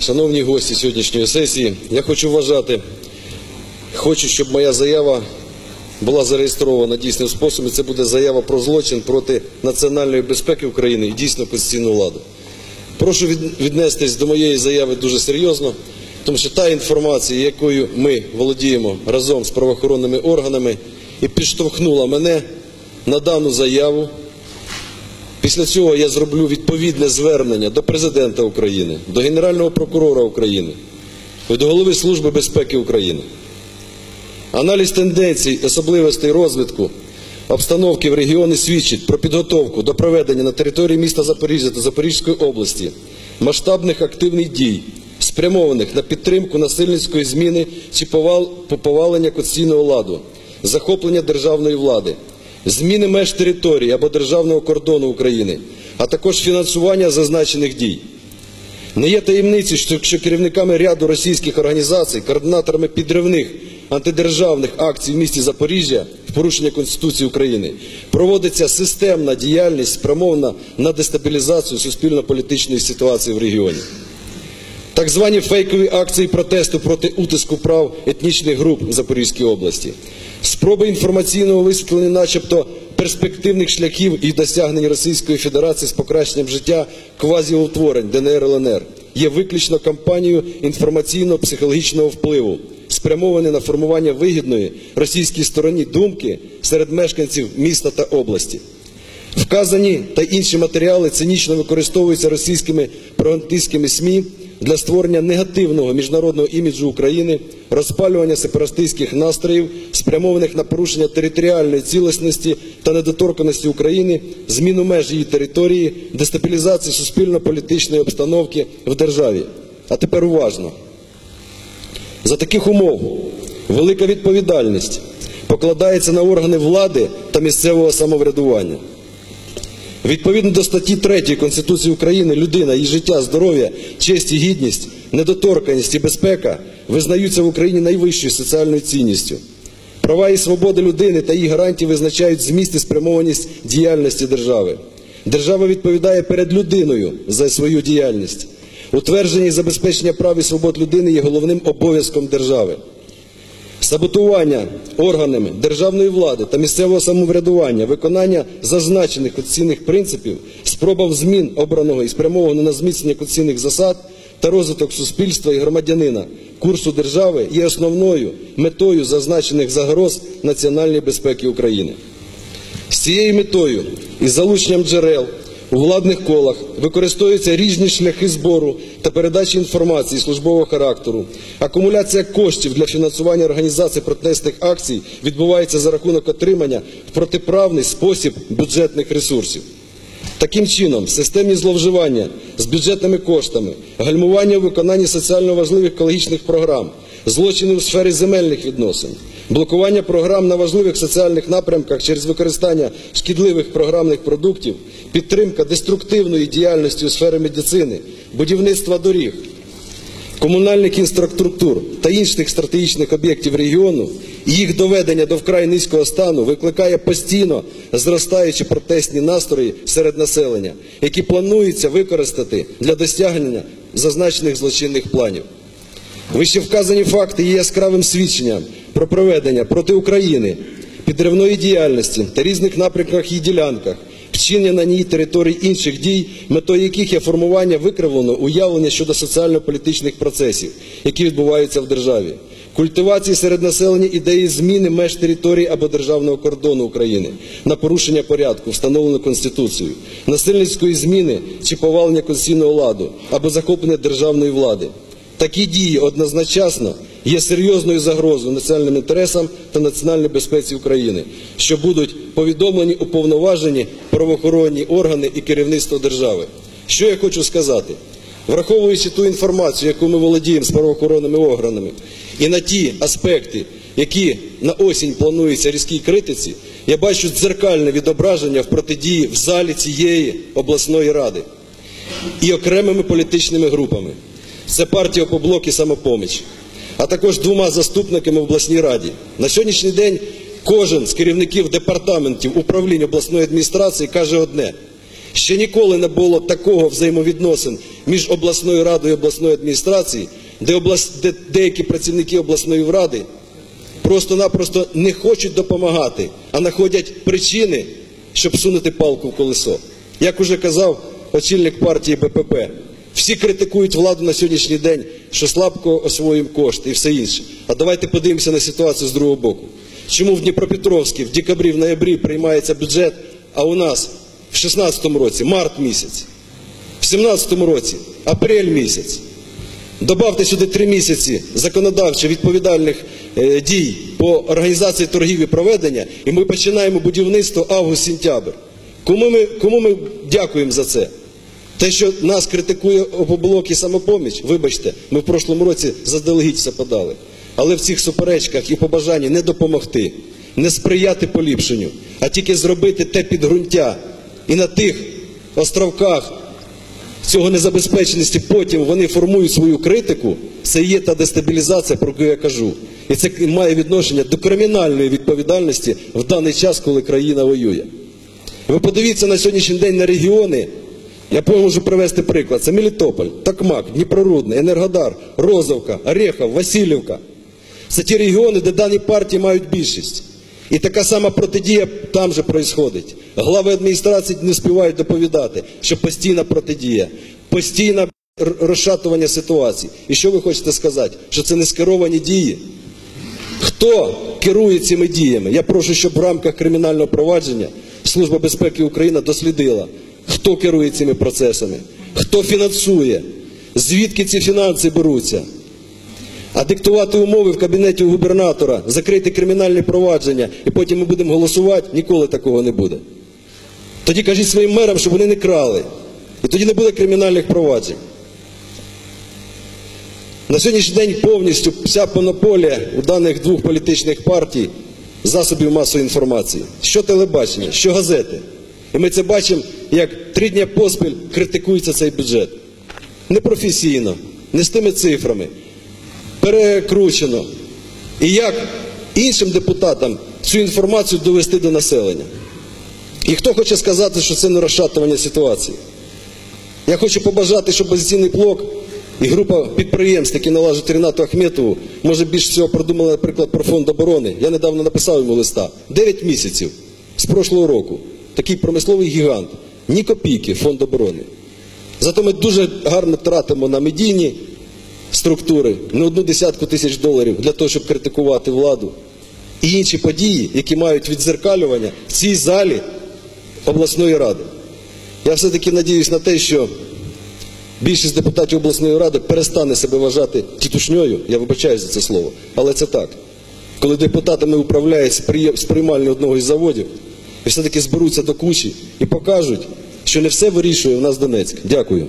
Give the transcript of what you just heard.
шановні гості сьогоднішньої сесії, я хочу вважати, хочу, щоб моя заява була зареєстрована дійсним способом. Це буде заява про злочин проти національної безпеки України і дійсно конституційну владу. Прошу віднестись до моєї заяви дуже серйозно, тому що та інформація, якою ми володіємо разом з правоохоронними органами, і підштовхнула мене на дану заяву. Після цього я зроблю відповідне звернення до президента України, до Генерального прокурора України і до голови Служби безпеки України. Аналіз тенденцій, особливостей розвитку обстановки в регіоні свідчить про підготовку до проведення на території міста Запоріжжя та Запорізької області масштабних активних дій, спрямованих на підтримку насильницької зміни чи повалення конституційного ладу, захоплення державної влади, зміни меж території або державного кордону України, а також фінансування зазначених дій. Не є таємницею, що, що керівниками ряду російських організацій, координаторами підривних антидержавних акцій в місті Запоріжжя в порушення Конституції України проводиться системна діяльність, спрямована на дестабілізацію суспільно-політичної ситуації в регіоні. Так звані фейкові акції протесту проти утиску прав етнічних груп в Запорізькій області, спроби інформаційного висвітлення, начебто перспективних шляхів і досягнень Російської Федерації з покращенням життя квазіутворень ДНР ЛНР є виключно кампанією інформаційно-психологічного впливу, спрямовані на формування вигідної російській стороні думки серед мешканців міста та області. Вказані та інші матеріали цинічно використовуються російськими пропагандистськими СМІ для створення негативного міжнародного іміджу України, розпалювання сепаратистських настроїв, спрямованих на порушення територіальної цілісності та недоторканості України, зміну меж її території, дестабілізацію суспільно-політичної обстановки в державі. А тепер уважно. За таких умов велика відповідальність покладається на органи влади та місцевого самоврядування. Відповідно до статті 3 Конституції України, людина, її життя, здоров'я, честь і гідність, недоторканність і безпека визнаються в Україні найвищою соціальною цінністю. Права і свободи людини та її гарантії визначають зміст і спрямованість діяльності держави. Держава відповідає перед людиною за свою діяльність. Утвердження і забезпечення прав і свобод людини є головним обов'язком держави. Саботування органами державної влади та місцевого самоврядування, виконання зазначених конституційних принципів, спроба змін обраного і спрямованого на зміцнення конституційних засад та розвиток суспільства і громадянина, курсу держави є основною метою зазначених загроз національної безпеки України. З цією метою і залученням джерел у владних колах використовуються різні шляхи збору та передачі інформації службового характеру. Акумуляція коштів для фінансування організації протестних акцій відбувається за рахунок отримання в протиправний спосіб бюджетних ресурсів. Таким чином, системні зловживання з бюджетними коштами, гальмування у виконанні соціально важливих екологічних програм, злочини у сфері земельних відносин, блокування програм на важливих соціальних напрямках через використання шкідливих програмних продуктів, підтримка деструктивної діяльності у сфері медицини, будівництва доріг, комунальних інфраструктур та інших стратегічних об'єктів регіону і їх доведення до вкрай низького стану викликає постійно зростаючі протестні настрої серед населення, які планується використати для досягнення зазначених злочинних планів. Вище вказані факти є яскравим свідченням про проведення проти України підривної діяльності та різних напрямках і ділянках, вчинення на ній територій інших дій, метою яких є формування викривленого уявлення щодо соціально-політичних процесів, які відбуваються в державі, культивації серед населення ідеї зміни меж території або державного кордону України на порушення порядку, встановленого Конституцією, насильницької зміни чи повалення конституційного ладу або захоплення державної влади. Такі дії однозначно є серйозною загрозою національним інтересам та національній безпеці України, що будуть повідомлені уповноважені правоохоронні органи і керівництво держави. Що я хочу сказати? Враховуючи ту інформацію, яку ми володіємо з правоохоронними органами, і на ті аспекти, які на осінь плануються різкій критиці, я бачу дзеркальне відображення в протидії в залі цієї обласної ради і окремими політичними групами. Це партія «Опоблок» і «Самопоміч», а також двома заступниками в обласній раді. На сьогоднішній день кожен з керівників департаментів управління обласної адміністрації каже одне: Ще ніколи не було такого взаємовідносин між обласною радою і обласною адміністрацією, де, облас... де деякі працівники обласної ради просто-напросто не хочуть допомагати, а знаходять причини, щоб сунути палку в колесо. Як уже казав очільник партії БПП, всі критикують владу на сьогоднішній день, що слабко освоюємо кошти і все інше. А давайте подивимося на ситуацію з другого боку. Чому в Дніпропетровській в декабрі, в ноябрі приймається бюджет, а у нас в 2016 році март місяць, в 2017 році апрель місяць. Добавте сюди три місяці законодавчо відповідальних е, дій по організації торгів і проведення, і ми починаємо будівництво август-сентябрь. Кому ми, кому ми дякуємо за це? Те, що нас критикує опоблок і самопоміч, вибачте, ми в прошлому році заздалегідь все подали. Але в цих суперечках і побажанні не допомогти, не сприяти поліпшенню, а тільки зробити те підґрунтя. І на тих островках цього незабезпеченості потім вони формують свою критику, це є та дестабілізація, про яку я кажу. І це має відношення до кримінальної відповідальності в даний час, коли країна воює. Ви подивіться на сьогоднішній день на регіони. Я можу привести приклад. Це Мелітополь, Токмак, Дніпрорудний, Енергодар, Розовка, Орехов, Васильівка. Це ті регіони, де дані партії мають більшість. І така сама протидія там же происходить. Глави адміністрації не співають доповідати, що постійна протидія, постійне розшатування ситуації. І що ви хочете сказати? Що це не скеровані дії? Хто керує цими діями? Я прошу, щоб в рамках кримінального провадження Служба безпеки України дослідила, хто керує цими процесами, хто фінансує, звідки ці фінанси беруться. А диктувати умови в кабінеті губернатора, закрити кримінальні провадження, і потім ми будемо голосувати, ніколи такого не буде. Тоді кажіть своїм мерам, щоб вони не крали. І тоді не буде кримінальних проваджень. На сьогоднішній день повністю вся монополія у даних двох політичних партій засобів масової інформації. Що телебачення, що газети. І ми це бачимо, як три дні поспіль критикується цей бюджет. Непрофесійно, не з тими цифрами, перекручено. І як іншим депутатам цю інформацію довести до населення. І хто хоче сказати, що це не розшатування ситуації? Я хочу побажати, щоб опозиційний блок і група підприємств, які належать Ренату Ахметову, може більше всього продумали, наприклад, про фонд оборони. Я недавно написав йому листа. 9 місяців з прошлого року. Такий промисловий гігант. Ні копійки фонд оборони. Зато ми дуже гарно тратимо на медійні структури, не одну десятку тисяч доларів для того, щоб критикувати владу. І інші події, які мають відзеркалювання в цій залі обласної ради. Я все-таки надіюсь на те, що більшість депутатів обласної ради перестане себе вважати тітушньою, я вибачаюсь за це слово, але це так. Коли депутатами управляють з приймальні одного із заводів, і все-таки зберуться до кучі і покажуть, що не все вирішує в нас Донецьк. Дякую.